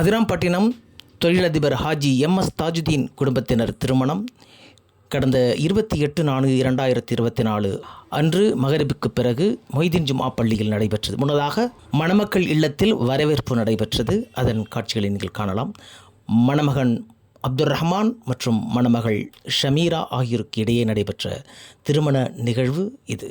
அதிராம்பட்டினம் தொழிலதிபர் Haji M S Tajuddin குடும்பத்தினர் திருமணம். கடந்த இருபத்தி எட்டு நான்கு இரண்டாயிரத்தி இருபத்தி நாலு அன்று மகரிபுக்கு பிறகு மொய்தீன் ஜுமா பள்ளியில் நடைபெற்றது. முன்னதாக மணமக்கள் இல்லத்தில் வரவேற்பு நடைபெற்றது. அதன் காட்சிகளை நீங்கள் காணலாம். மணமகன் அப்துல் ரஹ்மான் மற்றும் மணமகள் ஷமீரா ஆகியோருக்கு இடையே நடைபெற்ற திருமண நிகழ்வு இது.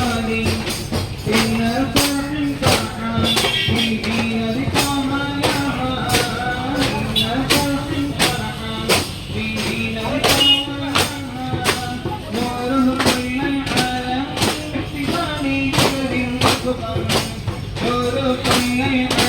Thank you.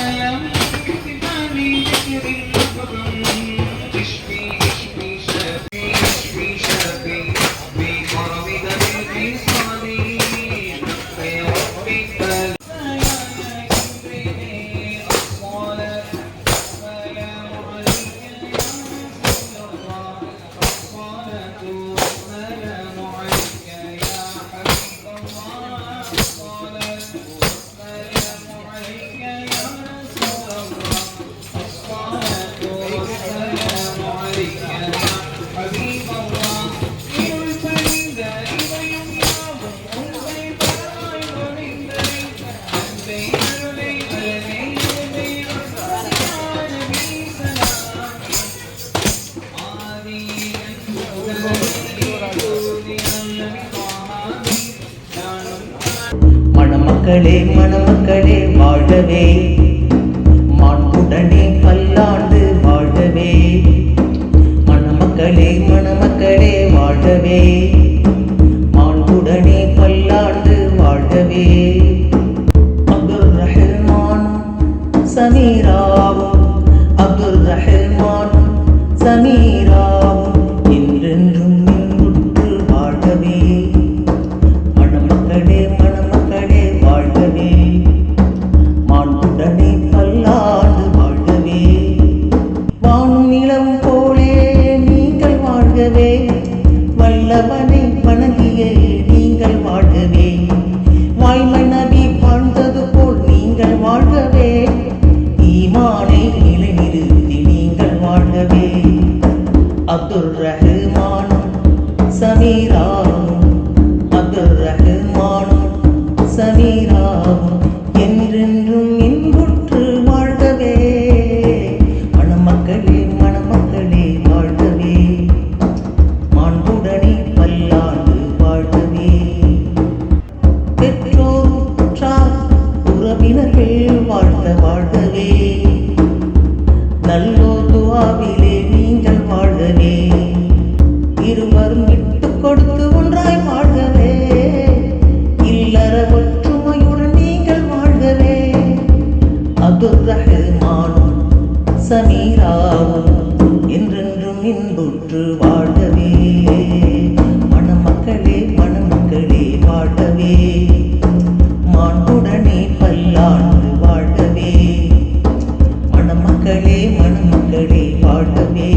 மணமக்களே மணமக்களே வாழவே. மாண்புடனே பல்லாண்டு வாழவே. மணமக்களே மணமக்களே வாழவே. சமீராவும் அப்துல் ரஹ்மானும் சமீராவும் என்றென்றும் இன்புற்று வாழ்கவே. மணமக்களே மணமக்களே வாழ்கவே. மாண்புடனே பல்லாண்டு வாழ்கவே. பெற்றோர் உற்றார் உறவினர்கள் வாழ்க வாழ்கவே. நல்லோர் துவாவில் அப்துர் ரஹ்மானும் சமீராவும் என்றென்றும் இன்புற்று வாழவே மணமக்களே மணமக்களே வாழவே மாண்புடனே பல்லாண்டு வாழவே மணமக்களே மணமக்களே வாழவே